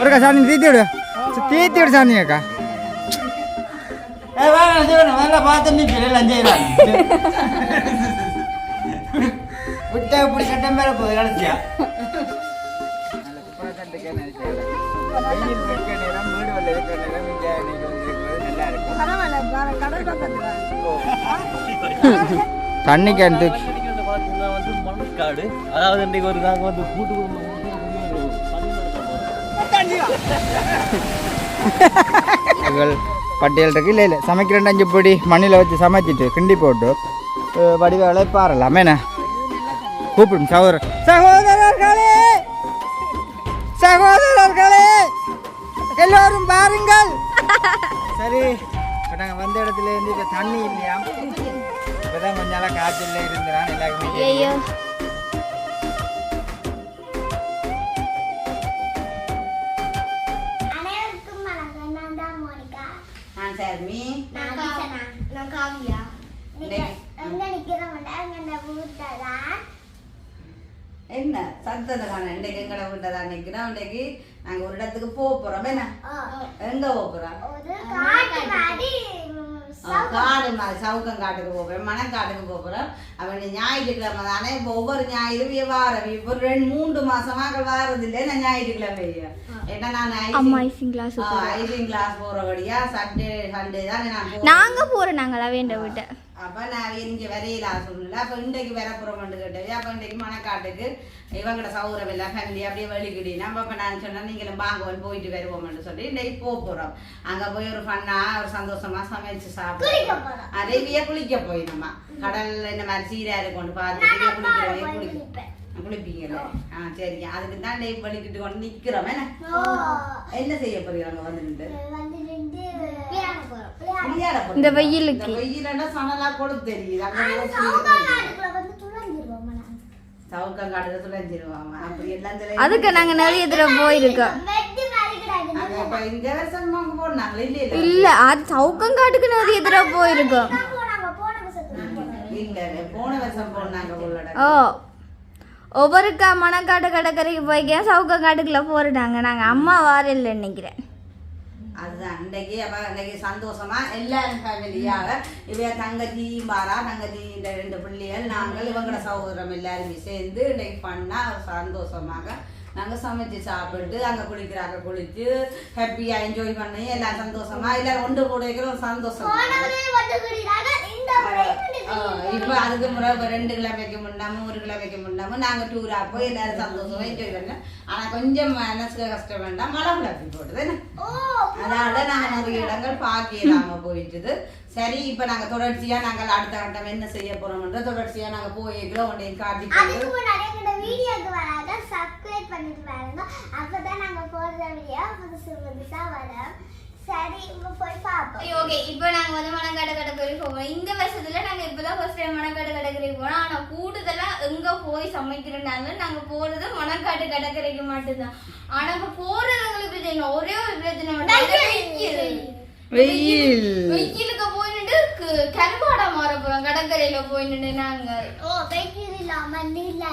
ஒருக்கா சாமி தீத்தி விடு தீத்தி விடு சாமி அக்கா தண்ணி கேன் தூக்கி அதாவது இன்றைக்கு ஒரு நாங்கள் வந்து கூட்டு குடும்பம் பட்டியல் இருக்கு. இல்லை இல்லை. சமைக்கிற அஞ்சு பொடி மண்ணில் வச்சு சமைச்சிட்டு கிண்டி போட்டு வடிவேலை பாறலாம் என்ன கூப்பிடும் சகோதர சகோதரர்களே சகோதரர்களே எல்லோரும் பாருங்கள் சரி இப்போ நாங்கள் வந்த இடத்துல இருந்து இப்போ தண்ணி இல்லையா இப்போதான் கொஞ்ச நாளாக காய்ச்சல் இருந்தான் எல்லாருக்குமே சர்மி நான் காவியா என்ன சத்தத்தை காண இன்றைக்கு எங்களை விட்டதான் நிற்கிறோம் இன்றைக்கு நாங்கள் ஒரு இடத்துக்கு போக போகிறோம் என்ன எங்கே போக போகிறோம் காடு மாதிரி சவுக்கம் காட்டுக்கு போக போகிறோம் மணக்காட்டுக்கு போக போகிறோம் அவன் ஞாயிற்றுக்கிழமை தானே? இப்போ ஒவ்வொரு ஞாயிறு வாரம் இப்போ ஒரு ரெண்டு மூன்று மாசமாக வாரது இல்லை நான் ஞாயிற்றுக்கிழமை ஏன்னா நான் ஐசிங் கிளாஸ் ஐசிங் கிளாஸ் போகிறபடியா சண்டே சண்டே தான் நான் போ- நாங்க போறோம் நாங்களா வேண்ட விட்ட. அப்ப நான் இங்க வரையில சொல்லல. அப்ப இன்றைக்கு வர போறோம்னு கேட்டது அப்ப இன்றைக்கு மணக்காட்டுக்கு இவங்கட சௌரம் எல்லாம் ஃபேமிலி அப்படியே வழிகிடி நம்ம அப்ப நான் சொன்னா நீங்களும் வாங்குவோம் போயிட்டு வருவோம்னு சொல்லி. இன்றைக்கு போக போறோம். அங்க போய் ஒரு ஃபன்னா ஒரு சந்தோஷமா சமைச்சு குளிக்க சாப்பிடுவோம் போறோம். அருவியா குளிக்க போய் நம்ம. கடல்ல இந்த மாதிரி சீரா கொண்டு பார்த்துட்டு குளிக்கிறவே குளிப்போம் குளிப்பீங்கல்ல? ஆ சரிங்க. அதுக்கு தான் டேய் வலிக்கிட்டு கொண்டு நிக்கிறோம். என்ன? செய்ய போறீங்க வந்து நின்று இந்த வெயிலுக்கு. வெயிலன்னா கொடு தெரியுது. போய் அதுக்கு நாங்க நிறைய தடவை போயிருக்கோம். இல்ல. அது சவுக்கங்காட்டுக்கு நிறைய தடவை போயிருக்கோம். ஓ ஒவ்வொருக்கா மணக்காட்டு கடற்கரைக்கு போய்க்க சவுக்கங்காட்டுக்குள்ள போறாங்க நாங்க அம்மா வாரில்ல நினைக்கிறேன். அதுதான் அன்றைக்கு அப்போ அன்றைக்கு சந்தோஷமாக எல்லாரும் ஃபேமிலியாக இவைய தங்கச்சி மாறா தங்கச்சி இந்த ரெண்டு பிள்ளைகள் நாங்கள் இவங்களோட சகோதரம் எல்லாருமே சேர்ந்து இன்றைக்கு பண்ணால் சந்தோஷமாக நாங்க சமைச்சு சாப்பிட்டு அங்க குளிக்கிறாங்க குளிச்சு ஹாப்பியா என்ஜாய் பண்ணி எல்லாம் சந்தோஷமா எல்லாரும் ஒன்று கூட இருக்கிற சந்தோஷம். இப்ப அதுக்கு முறை ரெண்டு கிழமைக்கு முன்னாம ஒரு கிழமைக்கு முன்னாம நாங்க டூரா போய் எல்லாரும் சந்தோஷமா என்ஜாய் பண்ணோம் ஆனா கொஞ்சம் மனசுக்கு கஷ்டம் வேண்டாம் மழை என்ன? ஓ, அதனால நாங்க நிறைய இடங்கள் பார்க்கலாம போயிட்டுது. சரி இப்ப நாங்க தொடர்ச்சியா நாங்கள் அடுத்த கட்டம் என்ன செய்ய போறோம்ன்ற தொடர்ச்சியா நாங்க போய்க்கிறோம் உன்னை காட்டி அதுக்கு முன்னாடி எங்களோட வீடியோக்கு வராங்க சப்ஸ்கிரைப் பண்ணிட்டு பாருங்க அப்பதான் நாங்க போடுற வீடியோ புதுசு புதுசா வரும். சரி இப்ப போய் பார்ப்போம். ஓகே இப்போ நாங்க வந்து மணக்காடு கடற்கரைக்கு போவோம். இந்த வருஷத்துல நாங்க இப்பதான் ஃபர்ஸ்ட் டைம் மணக்காடு கடற்கரைக்கு போனோம். ஆனா கூடுதலா எங்க போய் சமைக்கிறனால நாங்க போறது மணக்காடு கடற்கரைக்கு மட்டும்தான். ஆனா இப்ப இல்ல. ஒரே ஒரு பிரச்சனை மட்டும். வெயில். வெயில். வெயிலுக்கு போய் நின்று கருவாடா மாற போறோம். கடற்கரையில போய் நின்று நாங்க. ஓ வெயில் இல்லாம நீல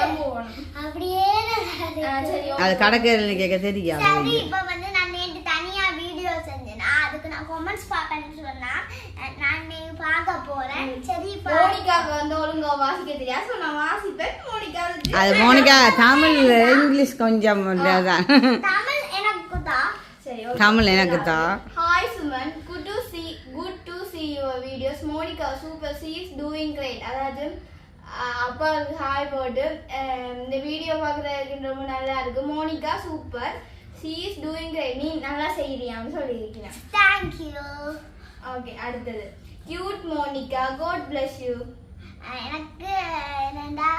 தான் போகணும். அப்படியே சரி அது கடற்கரையில் கேட்க தெரியாது. சரி இப்ப வந்து நான் நேற்று தனியா வீடியோ செஞ்சேனா. அதுக்கு நான் கமெண்ட்ஸ் பார்ப்பேன்னு சொன்னா நான் நீங்க பார்க்க போறேன். சரி இப்ப மோனிகாக்கு வந்து ஒழுங்கா வாசிக்க தெரியாது. நான் வாசிப்பேன் மோனிகா அது மோனிகா தமிழ் இங்கிலீஷ் கொஞ்சம் தான் தமிழ் எனக்கு தான் சரி தமிழ் எனக்கு தான் hi Suman good to see good to see your videos. Monika super she is doing great. அதாவது அஹ், அப்பா ஹாய் போட்டு இந்த வீடியோ பார்க்குறதுக்கு ரொம்ப நல்லா இருக்கு. Monika super she is doing great. நீ நல்லா செய்யறியான்னு சொல்லியிருக்கிறேன் தேங்க்யூ ஓகே அடுத்தது. Cute Monika God bless you. எனக்கு என்னடா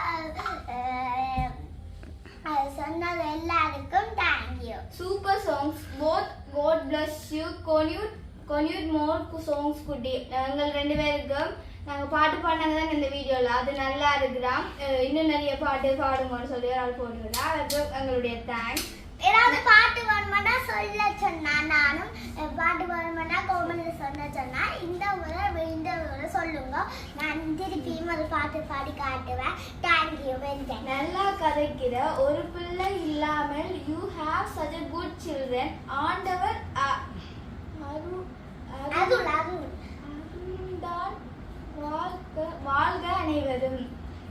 அது சொன்னது எல்லாருக்கும் thank you super songs both God bless you continue continue more songs குட்டி எங்கள் ரெண்டு பேருக்கும் நாங்கள் பாட்டு பாடினாங்க தான் இந்த வீடியோவில் அது நல்லா இருக்குதான் இன்னும் நிறைய பாட்டு பாடுங்கன்னு சொல்லி ஒரு ஆள் போட்டுருந்தா அதுக்கு எங்களுடைய தேங்க்ஸ் ஏதாவது பாட்டு வரமாட்டா சொல்ல சொன்னா நானும் பாட்டு வரமாட்டா கோமலில் சொன்ன சொன்னா இந்த முறை இந்த முறை சொல்லுங்க. நான் திருப்பியும் ஒரு பாட்டு பாடி காட்டுவேன். தேங்க்யூ வெல்டன் நல்லா கதைக்கிற ஒரு பிள்ளை இல்லாமல் you have such a good children ஆண்டவர் அ- அரு- அரு- அதுல் அதுல் அருள்தான் வாழ்க வாழ்க அனைவரும்.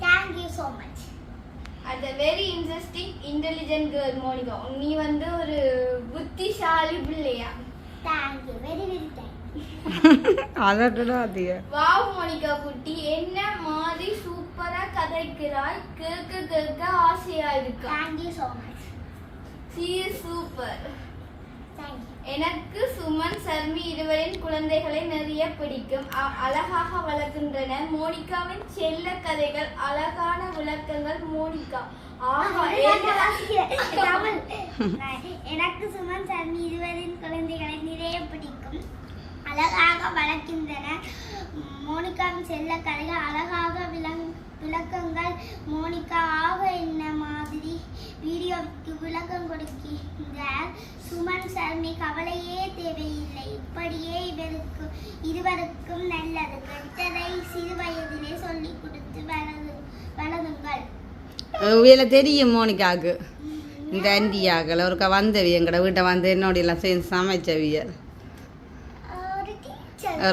தேங்க்யூ ஸோ மச் அது very interesting intelligent girl Monika நீ வந்து ஒரு புத்திசாலி பிள்ளையா? தேங்க்யூ வெரி வெரி அதட்டடா அதிக வாவ் மோனிகா குட்டி. என்ன மாதிரி சூப்பரா கதைக்கிறாய்? கேட்க கேட்க ஆசையா இருக்கா? Thank you so much C super எனக்கு சுமன் சர்மி இருவரின் குழந்தைகளை நிறைய பிடிக்கும். அழகாக வளர்க்கின்றனர் மோனிகாவின் செல்ல கதைகள் அழகான விளக்கங்கள் மோனிகா. எனக்கு சுமன் சர்மி இருவரின் குழந்தைகளை நிறைய பிடிக்கும். அழகாக வளர்க்கின்றன. மோனிகாவின் செல்ல கதைகள் அழகாக விளங் விளக்கங்கள். மோனிகா ஆக என்ன மாதிரி? வீடியோவுக்கு விளக்கம் கொடுக்கின்றார். சுமன் சர்மி கவலையே தேவையில்லை. இப்படியே இவருக்கு இருவருக்கும் நல்லது. கெட்டதை சிறு வயதிலே சொல்லிக் கொடுத்து வளரு வளருங்கள் இவையில தெரியும் மோனிகாவுக்கு. இந்த ஆண்டியாக்கள் ஒருக்கா வந்தவி எங்கட வீட்டை வந்து என்னோட எல்லாம் சேர்ந்து சமைச்சவிய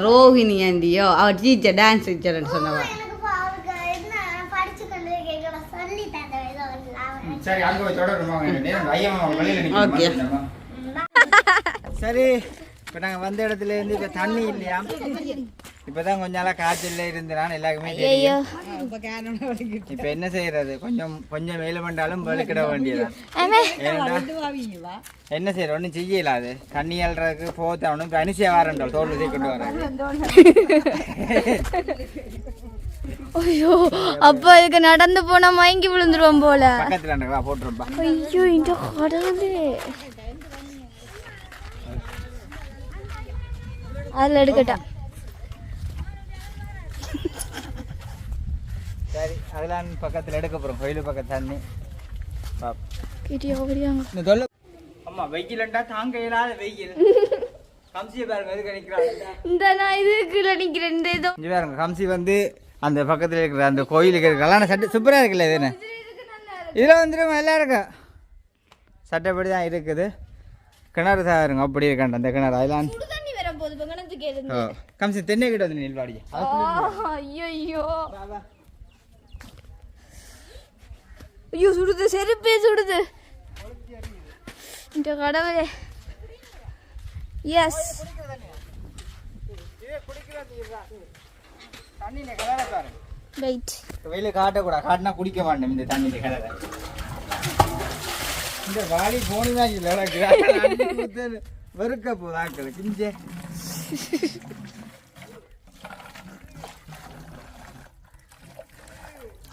ரோஹிணி ஆண்டியோ அவ டீச்சர் டான்ஸ் டீச்சர்னு சொன்னவா எனக்கு பா- அவருக்கு என்ன படிச்சு கொண்டு கேட்கல சொல்லி தந்த ஏதோ ஒன்று அவன் சரி அங்கே போய். நிற்கிறோம் சரி இப்போ நாங்கள் வந்த இடத்துல இருந்து இப்போ தண்ணி இல்லையா? இப்போதான் கொஞ்ச நாளாக காய்ச்சல்ல இருந்துனான் எல்லாருக்குமே தெரியும். இப்போ என்ன செய்யறது? கொஞ்சம் கொஞ்சம் மேல பண்ணாலும் வெளுக்கிட வேண்டியதான் என்ன செய்யற ஒன்றும் செய்யல அது. தண்ணி அல்றதுக்கு போத்தவனும் இப்போ அனிசியா வரண்டோம் தோல் விதை கொண்டு வரேன் ஐயோ அப்பா இதுக்கு நடந்து போனா மயங்கி விழுந்துருவோம் போல. ஐயோ இந்த கடவுளே. அதுல எடுக்கட்டா. சரி அதெல்லாம் பக்கத்தில் எடுக்க போகிறோம் கோயில் பக்கத்து தண்ணி இந்த தொல்லை அம்மா வெயிலண்டா தாங்க இயலாத வெயில். கம்சியை பாருங்க எதுக்கு நிற்கிறாங்க இந்த நான் இதுக்குள்ள நிக்கிறேன் இந்த இதோ. இங்கே பாருங்க கம்சி வந்து அந்த பக்கத்தில் இருக்கிற அந்த கோயிலுக்கு இருக்கிற கல்யாண சட்டை சூப்பராக இருக்குல்ல இது என்ன? இதில் வந்துடும் எல்லாம் இருக்கு. சட்டைப்படி தான் இருக்குது. கிணறு தான் இருங்க. அப்படி இருக்காண்ட அந்த கிணறு அதெல்லாம் கம்சி தென்னை கிட்ட வந்து நில்வாடி ஐயோ ஐயோ ஐயோ சுடுது செருப்பே சுடுது. இந்த கடவுளே. எஸ் தண்ணியில் கிணற பாருங்க ரைட் வெயில காட்டக்கூடாது காட்டினா குடிக்க மாட்டேன் இந்த தண்ணியில் கிணற இந்த வாலி போனினா இல்லை வெறுக்க போகுது ஆக்கள் கிஞ்சே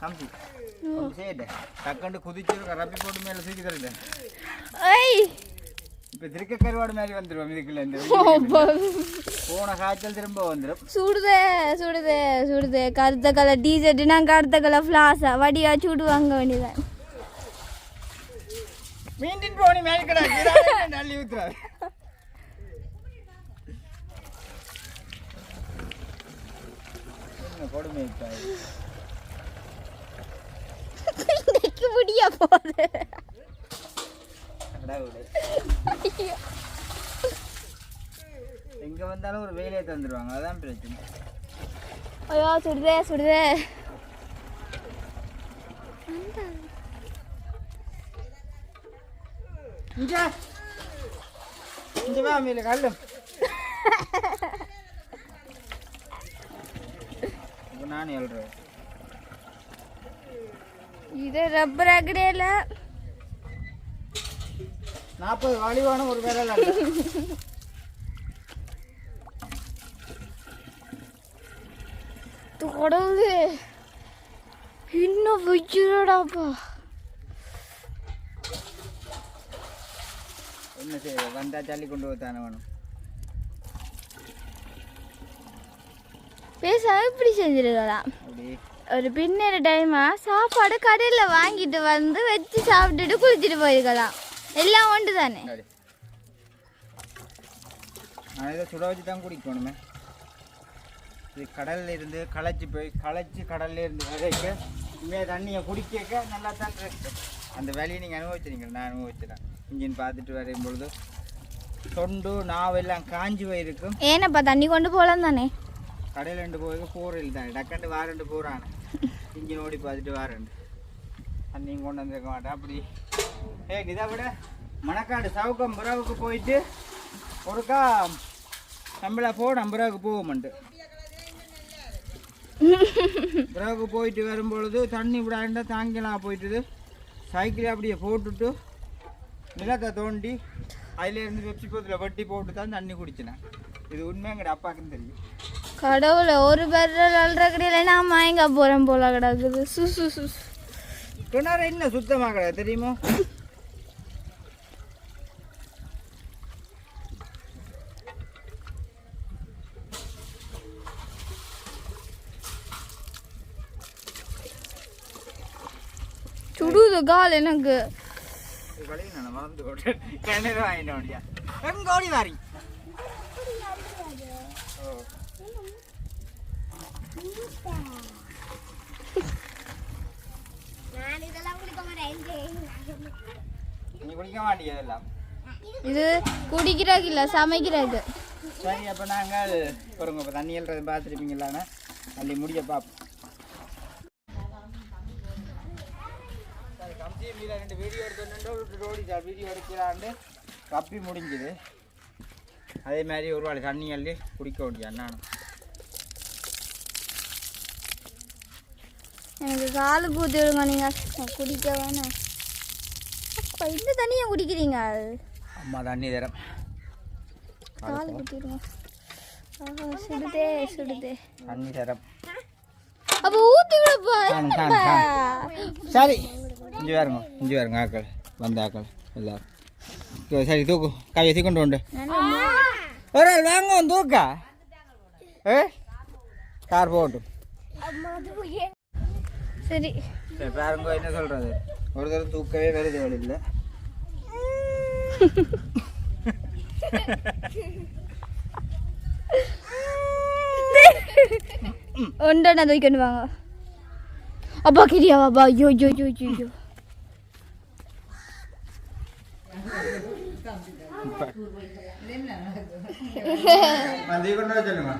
கம்பி சரி டக்குண்டு குதிச்சு ரப்பி போட்டு மேலே தூக்கி இப்போ திருக்க கருவாடு மாதிரி வந்துடும் இதுக்குள்ள இந்த போன காய்ச்சல் திரும்ப வந்துடும் சுடுதே சுடுதே சுடுதே கருத்த கலர் டிஷர்ட் நான் கருத்த கலர் ஃப்ளாஸா வடியா சுடு வாங்க வேண்டியதான் மீண்டின் போனி மேல்கடா நல்லி ஊத்துறாரு கொடுமை முடிய போகுது. எங்க வந்தாலும் ஒரு வேலையை தந்துடுவாங்க அதான் பிரச்சனை. ஐயோ சுடுதே சுடுதே. இங்க. இங்க வா மேல நான் எழுறேன். இது ரப்பர் அக்கடையில நாற்பது வாலிபான ஒரு விரல் கடவுளே இன்னும் வச்சுடாப்பா என்ன செய்ய வந்தா தள்ளி கொண்டு போத்தானே வேணும். பேசாம இப்படி செஞ்சிருக்கலாம் ஒரு பின்னேற டைமா சாப்பாடு கடையில் வாங்கிட்டு வந்து வச்சு சாப்பிட்டுட்டு குளிச்சுட்டு போயிருக்கலாம் எல்லாம் ஒன்று தானே நான் இதை சுட வச்சு தான் குடிக்கணுமே இது கடல்ல இருந்து களைச்சி போய் களைச்சி கடல்ல இருந்து வரைக்க இனிமே தண்ணியை குடிக்க நல்லா தான் இருக்கு அந்த வேலையை நீங்கள் அனுபவிச்சிருங்க நான் அனுபவிச்சிடறேன் இன்ஜின் பார்த்துட்டு வரையும் பொழுது தொண்டு நாவெல்லாம் காஞ்சி போயிருக்கும் ஏனப்பா தண்ணி கொண்டு போகலாம் தானே கடையில் ரெண்டு போய் போரில் தான் டக்கண்டு வாரண்டு போகிறான் இன்ஜின் ஓடி பார்த்துட்டு வாரண்டு தண்ணியும் கொண்டு வந்திருக்க மாட்டேன் அப்படி ஏ இதை விட. மணக்காடு சவுக்கம் புறாவுக்கு போயிட்டு ஒருக்கா நம்மள போ நம்புறாவுக்கு போவோம்ண்டு புறாவுக்கு போயிட்டு வரும்பொழுது தண்ணி விடாண்டா தாங்கலாம் போயிட்டுது. சைக்கிளை அப்படியே போட்டுட்டு நிலத்தை தோண்டி அதுல இருந்து வெப்சி போத்தில் வெட்டி போட்டு தான் தண்ணி குடிச்சினேன். இது உண்மை எங்கட அப்பாக்குன்னு தெரியும். கடவுளை ஒரு பேரில் அல்ற கடையில் நான் மயங்க போகிறேன் போல கிடக்குது. சு சு சு சு. கிணறு என்ன சுத்தமாக கிடையாது தெரியுமா சுடுது கால் எனக்கு வழியை நான் மறந்து போட்டேன் கிணறு வாங்கிட்டு வண்டியா எங்க ஓடி வாரி ஓ நான் இதெல்லாம் குடிக்க மாட்டேன் நீ குடிக்க மாட்டியா எல்லாம் இது குடிக்கிறாக்கு இல்லை சமைக்கிறாக்கு சரி அப்போ நாங்கள் பாருங்க தண்ணி எழுறது பார்த்துருப்பீங்களாண்ணா அள்ளி முடிய பார்ப்போம் கம்சி மீல ரெண்டு வீடியோ ஓடிச்சார் வீடியோ எடுக்கிறாண்டு கப்பி முடிஞ்சுது. அதே மாதிரி ஒரு வாழை தண்ணி அள்ளி குடிக்க வேண்டியா நானும். எனக்கு காலு பூத்து விடுங்க நீங்கள் குடிக்க வேணாம். அப்பா இந்த தண்ணியை குடிக்கிறீங்க? அம்மா தண்ணி தரம் காலு ஆஹா, சுடுதே சுடுதே. தண்ணி தரம் அப்போ ஊற்றி விடப்பா. சரி. இஞ்சி பாருங்க இஞ்சி பாருங்க ஆக்கள் வந்த ஆக்கள் எல்லாரும் சரி, சரி தூக்கு கையை கொண்டு உண்டு ஒரு ஆள் வாங்க தூக்கா ஏ கார் போகட்டும் சரி சரி பாருங்க என்ன சொல்றது ஒரு தடவை தூக்கவே வருது வழியில் ஒன்றா தூக்கிட்டு வாங்க அப்பா கிரியா பாபா ஐயோ ஐயோ ஐயோ ஐயோ, ஐயோ வந்து கொண்டு வர சொல்லுங்க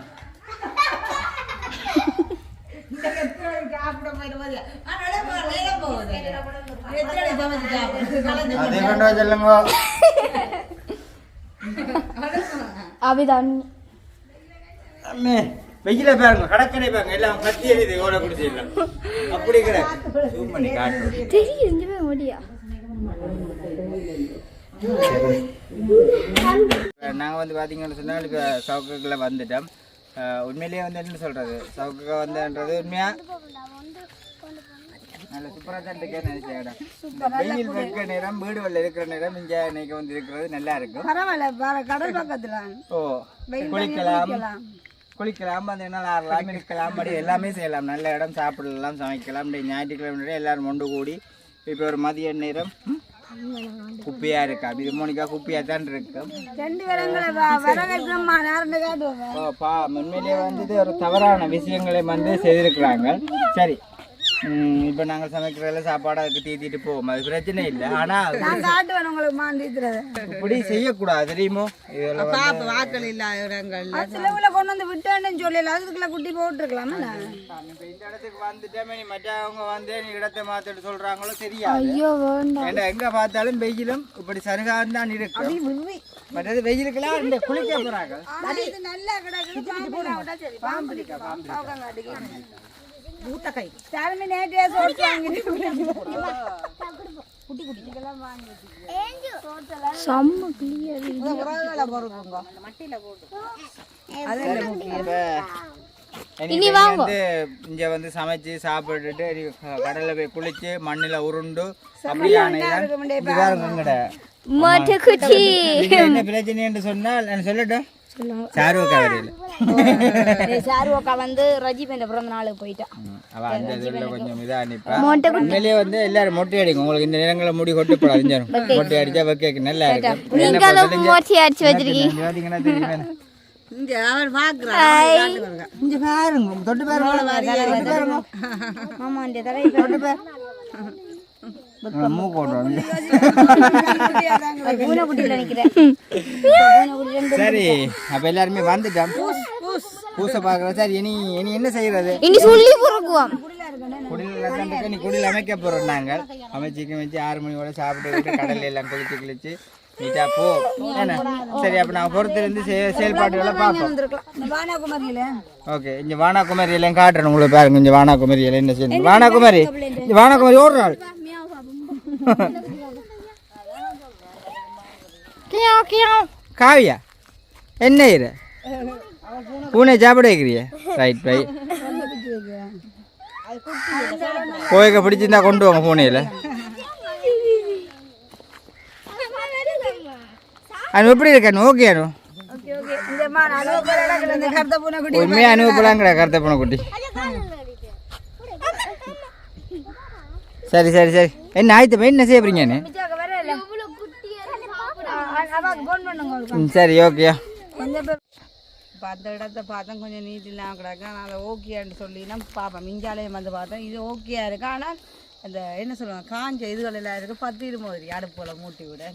அதே கொண்டு வர சொல்லுங்க அபிதான் அம்மே வெயில பாருங்க கடற்கரை பாருங்க எல்லாம் கத்தி எரியுது ஓட குடிச்சிடலாம் அப்படி இங்கே போய் முடியா நாங்கள் வந்து பார்த்தீங்கன்னு சொன்னால் இப்போ சவுக்குக்குள்ளே வந்துட்டோம். உண்மையிலேயே வந்து என்ன சொல்கிறது சவுக்குக்கு வந்தன்றது உண்மையா? நல்ல சூப்பராக தான் இருக்கேன் நினைச்ச இடம் வெயில் வைக்கிற நேரம் வீடு வெள்ள இருக்கிற நேரம் இங்கே இன்னைக்கு வந்து இருக்கிறது நல்லா இருக்கும். பரவாயில்ல கடல் பக்கத்துல. ஓ குளிக்கலாம். குளிக்கலாம். அந்த என்ன ஆறலாம் இருக்கலாம் அப்படி எல்லாமே செய்யலாம். நல்ல இடம் சாப்பிடலாம் சமைக்கலாம். இந்த ஞாயிற்றுக்கிழமை எல்லாரும் ஒன்று கூடி இப்போ ஒரு மதிய நேரம். குப்பையா இருக்கா? இது மோனிக்கா குப்பையா தான் இருக்கும் உண்மையிலேயே வந்து ஒரு தவறான விஷயங்களை வந்து செய்திருக்கிறாங்க. சரி இப்போ நாங்கள் சமைக்கிறதுல சாப்பாடு அதுக்கு தீத்திட்டு போவோம். அது பிரச்சனை இல்லை. ஆனால் நான் காட்டுவேன் உங்களுக்கு மாண்டித்துறது இப்படி செய்யக்கூடாது தெரியுமோ இதில் வந்து பாப்ப வாக்கள் இல்லாத இடங்கள்ல சிலவுல கொண்டு வந்து விட்டேன்னு சொல்லல அதுக்குள்ள குட்டி போட்டுருக்கலாமா. இப்போ இந்த இடத்துக்கு வந்துட்டேன் நீ மற்றவங்க வந்து நீ இடத்தை மாற்றிட்டு சொல்கிறாங்களோ தெரியாது. ஐயோ வேண்டாம். ஏன்னா எங்கே பார்த்தாலும் வெயிலும் இப்படி சருகான் தான் இருக்கு. மற்றது வெயிலுக்கெல்லாம் இந்த குளிக்க போகிறாங்க நல்லா கிடக்குது. பாம்பு விட்டா கை சாமி நேற்றே செம்ம கிளியர் இனி வாங்க. இங்க வந்து சமைச்சு சாப்பிட்டுட்டு கடல்ல போய் குளிச்சு மண்ணுல உருண்டு அப்படியான என்ன பிரச்சனைன்னு சொன்னால் நான் சொல்லட்டும்? சாருவக்கா வரையில சாருவாக்கா வந்து ரஜிபேண்ட பிறந்த நாளுக்கு போயிட்டா அவ அந்த இதுல கொஞ்சம் உண்மையிலேயே வந்து எல்லாரும் மொட்டை அடிக்கும். உங்களுக்கு இந்த நேரங்களில் முடி இஞ்சாரும். மொட்டை அடிச்சா வைக்க நல்லா இருக்கும் நீங்களும் மொட்டை அடிச்சு வச்சிருக்கீங்க. பாத்தீங்கன்னா தெரியுமே. இங்க அவர் பாக்குறான் இங்க பாருங்க. தொட்டு பாருங்க. தொட்டு பாருங்க. மாமா அந்த தலை தொட்டு பாரு சரி அப்ப எல்லாருமே வந்துட்டோம் பூச பாக்குறோம் சரி இனி இனி என்ன செய்யறது இனி சொல்லி பிறக்குவோம் குடியில் நீ குடியில் அமைக்க போறோம் நாங்கள் அமைச்சிக்க வச்சு ஆறு மணியோட சாப்பிட்டு கடல்ல எல்லாம் குளிச்சு குளிச்சு நீட்டா போ என்ன சரி அப்ப நான் பொறுத்திருந்து செய- செயல்பாடுகளை பார்ப்போம் ஓகே இங்க வானாகுமரி எல்லாம் காட்டுறேன் உங்களுக்கு பாருங்க இங்க வானாகுமரி எல்லாம் என்ன செய்யணும் வானாகுமரி வானாகுமரி ஒரு நாள் காவியா என்ன இது பூனை சாப்பிட வைக்கிறிய ரைட் பை கோயக்க பிடிச்சிருந்தா கொண்டு வாங்க பூனையில அது எப்படி இருக்கானு ஓகே அனு உண்மையா அனுபவப்படாங்கடா கருத்த பூனை குட்டி சரி சரி சரி. என்ன ஆயிட்டு என்ன செய்ய போறீங்க சரி ஓகேயா அந்த இடத்த பார்த்தா கொஞ்சம் நீட்டிலாம் கிடக்கு. ஆனால் அதை ஓகேன்னு சொல்லினா பார்ப்பேன் மிஞ்சாலையும் வந்து பார்த்தேன் இது ஓகேயா இருக்கு. ஆனால் அந்த என்ன சொல்லுவாங்க காஞ்ச இதுகள் எல்லாம் இருக்கு. பத்திரு மாதிரி அடுப்புல மூட்டி விட?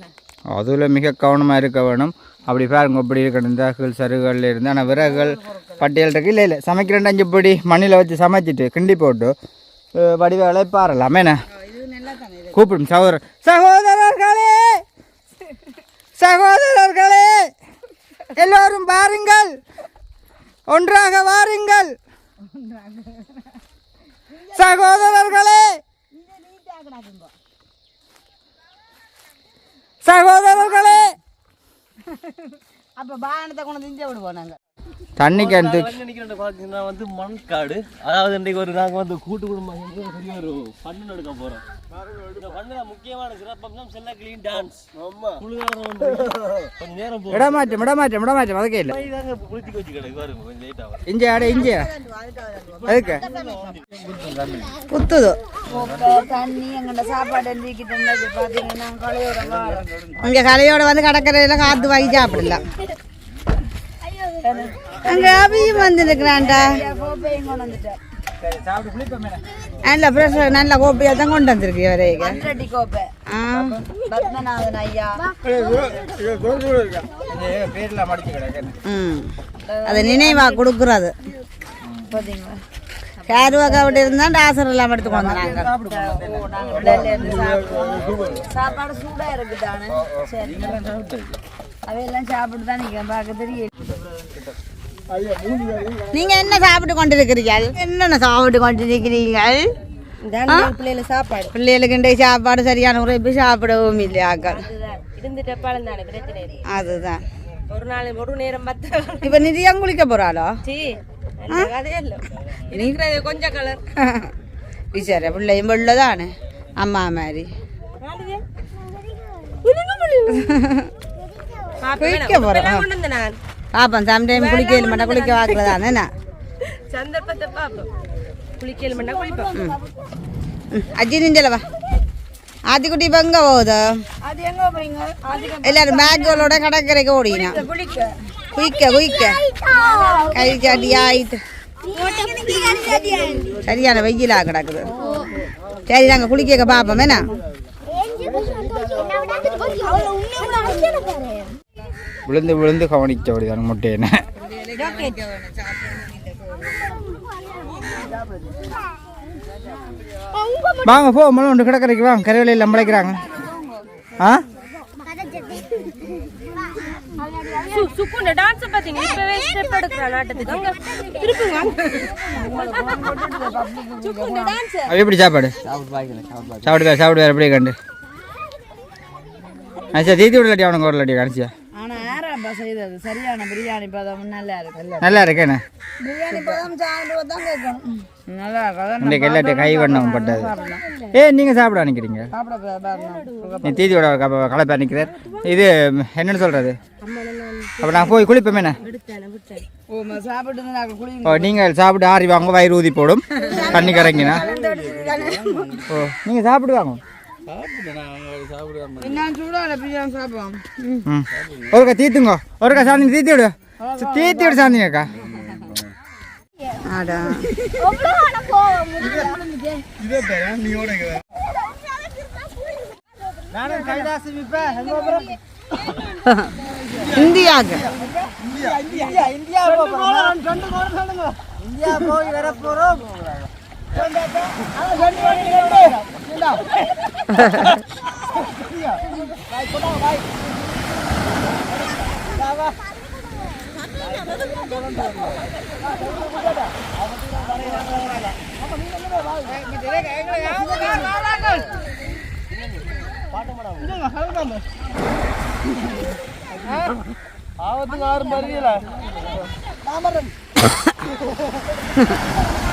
அதில் மிக கவனமாக இருக்க வேணும். அப்படி பாருங்க இப்படி இருக்கணும். தகவல் சருகுகள் இருந்து ஆனால் விறகுகள் பட்டியல் இருக்கு. இல்லை இல்லை. சமைக்கிறேன் அஞ்சு இப்படி மண்ணில் வச்சு சமைச்சிட்டு கிண்டி போட்டு வடிவேலை பாரலாம் என்ன கூப்பிடும் சகோதரர் சகோதரர்களே! சகோதரர்களே! எல்லோரும் பாருங்கள் ஒன்றாக வாருங்கள்! சகோதரர்களே! சகோதரர்களே! அப்போ பானத்தை கொண்டு திஞ்ச விடுவோம் நாங்கள் தண்ணி வந்து நிக்கிறேன் பாத்தீங்கன்னா வந்து மண்காடு அதாவது இன்றைக்கு ஒரு நாங்க வந்து கூட்டு குடும்பம் பெரிய ஒரு பண்ணு எடுக்க போறோம். இந்த பண்ணுல முக்கியமான சிறப்பம்சம் செல்ல கிளீன் டான்ஸ் குளிர்காலம் வந்து கொஞ்ச நேரம் போகும். இடமாற்றம் இடமாற்றம் இடமாற்றம் அதுக்கே இல்லை. தாங்க குளிச்சு வச்சு கிடக்கு. பாருங்க கொஞ்சம் லேட் ஆகும் இங்கே அட இங்கே. அதுக்கு குத்துது? தண்ணி எங்கள்ட சாப்பாடு நீக்கிட்டு இருந்தது பார்த்தீங்கன்னா கலையோட இங்கே கலையோட வந்து கடற்கரையில் காற்று வாங்கி சாப்பிடலாம். அங்கே அபியும் வந்து நிற்கிறான்டா சரி சாப்பிட்டு குளிப்போம் மேடம் நல்ல ஃப்ரெஷ் நல்ல கோப்பையாக தான் கொண்டு வந்திருக்கு வரைக்கும் கோப்பை. ஆ. பத்மநாதன் ஐயா. ம். அதை நினைவா கொடுக்குறது. கேருவாக்கா விட்டு இருந்தால் டாசர் எல்லாம் எடுத்து கொண்டு வந்தாங்க சாப்பாடு சூடா இருக்குதானே? சரி. அவையெல்லாம் சாப்பிட்டு தான் நிற்கிறேன் பார்க்க தெரியும் நீங்க என்ன சாப்பிட்டு கொண்டிருக்கிறீர்கள்? என்னென்ன சாப்பிட்டு கொண்டிருக்கிறீர்கள்? பிள்ளைகளுக்கு சாப்பாடு. பிள்ளைகளுக்கு இன்றைய சாப்பாடு சரியான உரைப்பு சாப்பிடவும் இல்லையாக்கள் அதுதான். ஒரு நாள் ஒரு நேரம் பத்து. இப்ப நிதியா குளிக்க போறாளோ? இருக்கிறது கொஞ்சம் கலர் விசார பிள்ளையும் வெள்ளதானே? அம்மா மாதிரி. குளிக்க நான். பாப்போம் சம்டைம் குளிக்க மாட்டா குளிக்க வாக்குறதானே என்ன? சந்தர்ப்பத்தை பார்ப்போம் குளிக்கல் பண்ணா குளிப்போம். அஜி நிஞ்சலவா ஆத்திக்குட்டி இப்போ எங்கே போகுது? அது எங்க போறீங்க? எல்லாரும் பேக்குகளோட கடற்கரைக்கு ஓடினா. குளிக்க குயிக்க குயிக்க கை சாட்டி ஆயிட்டு. சரியான வெயிலா கிடக்குது. சரி நாங்கள் குளிக்க பார்ப்போம் என்ன? விழுந்து விழுந்து கவனிச்ச அப்படிதான் முட்டையனை வாங்க போ மழை ஒன்று கிடக்கரைக்கு வாங்க. கரையில எல்லாம் முளைக்கிறாங்க ஆ சுக்குண்ட டான்ஸ் பாத்தீங்க இப்பவே ஸ்டெப் எடுக்கிற நாட்டத்துக்கு. அங்க திருப்புங்க. சுக்குண்ட டான்ஸ் அது எப்படி சாப்பாடு? சாப்பிடுவார் சாப்பிடுவார் எப்படி கண்டு. அச்சா தீத்தி விடலாட்டி அவனுக்கு ஒரு லட்டி கணிச்சியா யாராப்பா செய்தது. சரியான பிரியாணி பதம் நல்லா இருக்கு. நல்லா இருக்கேண்ணே பிரியாணி பதம் சாப்பிட்டு தான் கேட்கணும் நல்லா இன்றைக்கு எல்லாத்தையும் கை வண்ணம் பட்டது. ஏ நீங்கள் சாப்பிட நினைக்கிறீங்க? நீ தீதியோட களைப்பா நிற்கிறார் இது என்னன்னு சொல்கிறது அப்போ நான் போய் குளிப்பேன் ஓ சாப்பிட்டு வந்து நாங்கள் குளி ஓ நீங்கள் சாப்பிட்டு ஆறி வாங்க வயிறு ஊதி போடும். தண்ணி கறங்கினா ஓ நீங்கள் சாப்பிடுவாங்க ஒருக்கா தீத்துங்க. ஒருக்கா சாமி தீத்தி விடு தீத்தி கைலாசி இப்ப. எங்க போறோம் இந்தியாவுக்கு. இந்தியா. இந்தியா. இந்தியா போறோம். இந்தியா போய் வர போறோம் ஆபத்துக்கு யாரும் பரியல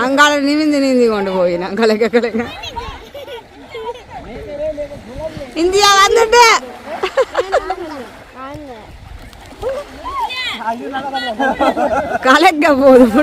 அங்கால நிமிந்து நீந்தி கொண்டு போயினா கலைக்க கலைங்க இந்தியா வந்துட்டு. கலைக்க போகுது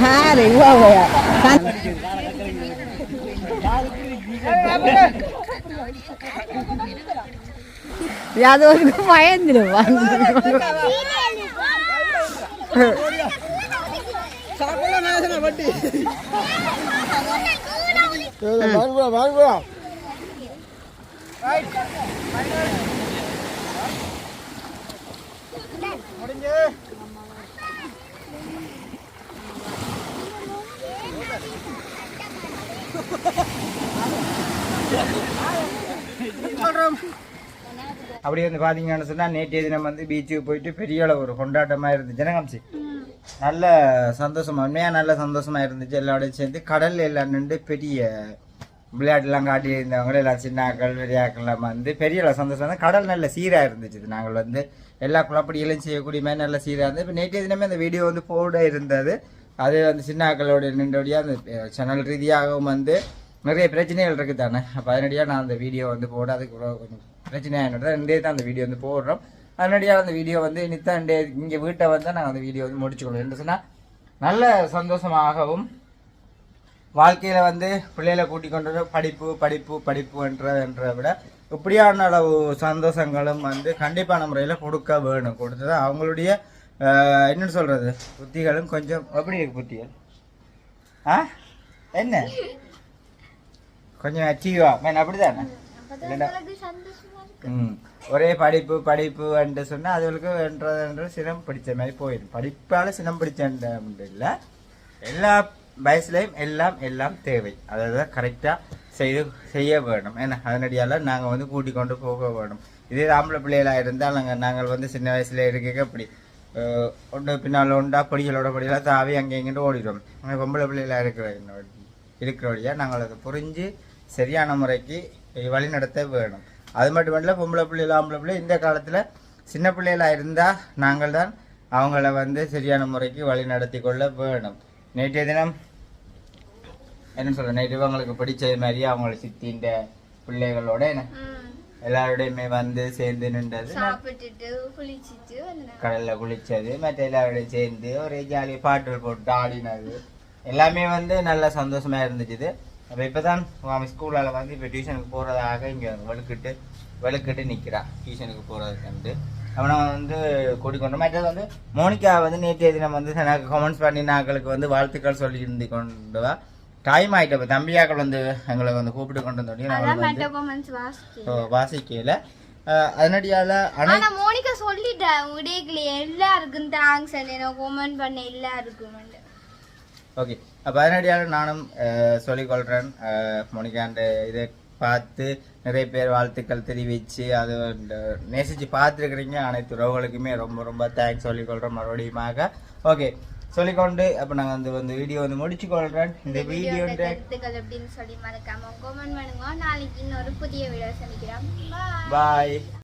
हाँ रे हुआ गया याद उसको महेंद्र भाई அப்படி வந்து பார்த்தீங்கன்னு சொன்னால் நேற்றைய தினம் வந்து பீச்சுக்கு போயிட்டு பெரிய அளவு ஒரு கொண்டாட்டமாக இருந்துச்சு. ஜனகாம்சி நல்ல சந்தோஷமா உண்மையாக நல்ல சந்தோஷமா இருந்துச்சு. எல்லாரோடையும் சேர்ந்து கடல்ல எல்லாம் நின்று பெரிய விளையாட்டுலாம் காட்டி இருந்தவங்க எல்லாம் சின்னாக்கள் பெரியாக்கள்லாம் வந்து பெரிய அளவு சந்தோஷம் வந்து கடல் நல்ல சீராக இருந்துச்சு. நாங்கள் வந்து எல்லா குழப்படிகளையும் செய்யக்கூடிய மாதிரி நல்ல சீராக இருந்தது. இப்போ நேற்றைய தினமே அந்த வீடியோ வந்து போட இருந்தது. அது வந்து சின்னாக்களோட நின்றபடியாக அந்த சேனல் ரீதியாகவும் வந்து நிறைய பிரச்சனைகள் இருக்குது தானே. அப்போ அதனடியாக நான் அந்த வீடியோ வந்து போட அதுக்கு கொஞ்சம் பிரச்சனையாக என்னோட ரெண்டே தான் அந்த வீடியோ வந்து போடுறோம். அதனடியாக அந்த வீடியோ வந்து நித்தான் இங்கே வீட்டை வந்து நாங்கள் அந்த வீடியோ வந்து முடிச்சுக்கணும் என்ன சொன்னால் நல்ல சந்தோஷமாகவும் வாழ்க்கையில் வந்து பிள்ளைகளை கூட்டிக் கொண்டு வந்து படிப்பு படிப்பு படிப்புன்ற என்ற விட இப்படியான அளவு சந்தோஷங்களும் வந்து கண்டிப்பான முறையில் கொடுக்க வேணும். கொடுத்தது அவங்களுடைய என்னன்னு சொல்கிறது புத்திகளும் கொஞ்சம் எப்படி இருக்கு புத்திகள்? ஆ? என்ன? கொஞ்சம் அச்சீவா மேன் அப்படிதானே? இல்லைன்னா ம். ஒரே படிப்பு படிப்பு என்று சொன்னால் அதுகளுக்கு என்றது சினம் பிடிச்ச மாதிரி போயிடும். படிப்பால் சினம் பிடிச்ச இல்லை? எல்லா வயசுலேயும் எல்லாம் எல்லாம் தேவை. அதாவது கரெக்டாக செய்து செய்ய வேணும். ஏன்னா அதனடியால் நாங்கள் வந்து கூட்டிக் கொண்டு போக வேணும். இதே ஆம்பளை பிள்ளைகளாக இருந்தால் நாங்கள் நாங்கள் வந்து சின்ன வயசில் இருக்க இப்படி ஒன்று பின்னால் ஒன்றா பொடிகளோட பொடிகளாக தாவி அங்கே இங்கிட்டு ஓடிடும். ஆனால் பொம்பளை பிள்ளைகளாக இருக்கிற இருக்கிறபடியாக நாங்கள் அதை புரிஞ்சு சரியான முறைக்கு வழி நடத்த வேணும். அது மட்டும் இல்லை பொம்பளை பிள்ளைகள் ஆம்பளை பிள்ளை இந்த காலத்தில் சின்ன பிள்ளைகளாக இருந்தால் நாங்கள் தான் அவங்கள வந்து சரியான முறைக்கு வழி நடத்தி கொள்ள வேணும். நேற்றைய தினம் என்ன சொல்ற நேற்று இவங்களுக்கு பிடிச்சது மாதிரி அவங்கள சித்தின்ற பிள்ளைகளோட என்ன எல்லாரோடையுமே வந்து சேர்ந்து நின்றது கடல்ல குளிச்சது மற்ற எல்லாரோடையும் சேர்ந்து ஒரே ஜாலி பாட்டுகள் போட்டு ஆடினது. எல்லாமே வந்து நல்ல சந்தோஷமா இருந்துச்சு அப்போ இப்போ தான் அவன் ஸ்கூலால் வந்து இப்போ டியூஷனுக்கு போகிறதாக இங்கே வெளுக்கிட்டு வெளுக்கிட்டு நிற்கிறான் டியூஷனுக்கு போகிறதுக்கு அவனை வந்து கூட்டிக்கொண்டு மற்றது வந்து மோனிகா வந்து நேற்றைய தினம் வந்து எனக்கு கமெண்ட்ஸ் பண்ணி நாங்களுக்கு வந்து வாழ்த்துக்கள் சொல்லி இருந்து கொண்டு வா. டைம் ஆகிட்டு இப்போ தம்பியாக்கள் வந்து எங்களை வந்து கூப்பிட்டு கொண்டு வந்தோடனே அதான் நாங்கள் மெட்ட வந்து கொமெண்ட்ஸ் வாசிக்கு ஓ, வாசிக்கையில அஹ், அதனடியால ஆனா மோனிகா சொல்லிட்டேன் உடையக்குள்ள எல்லாருக்கும் தேங்க்ஸ் என்ன கமெண்ட் பண்ண எல்லாருக்கும் ஓகே. அப்போ அதனடியால நானும் அஹ், சொல்லிக்கொள்கிறேன் அஹ், மோனிகாண்ட இதை பார்த்து நிறைய பேர் வாழ்த்துக்கள் தெரிவித்து அது நேசித்து பார்த்துருக்குறீங்க. அனைத்து உறவுகளுக்குமே ரொம்ப ரொம்ப தேங்க்ஸ் சொல்லிக்கொள்கிறோம் மறுபடியுமாக. ஓகே. சொல்லிக்கொண்டு அப்போ நாங்கள் வந்து வந்து வீடியோ வந்து முடிச்சுக்கொள்கிறேன் இந்த வீடியோ கருத்துக்கள் அப்படின்னு சொல்லி மறக்காம கமெண்ட் பண்ணுங்க. நாளைக்கு இன்னொரு புதிய வீடியோ சந்திக்கிறோம். பாய்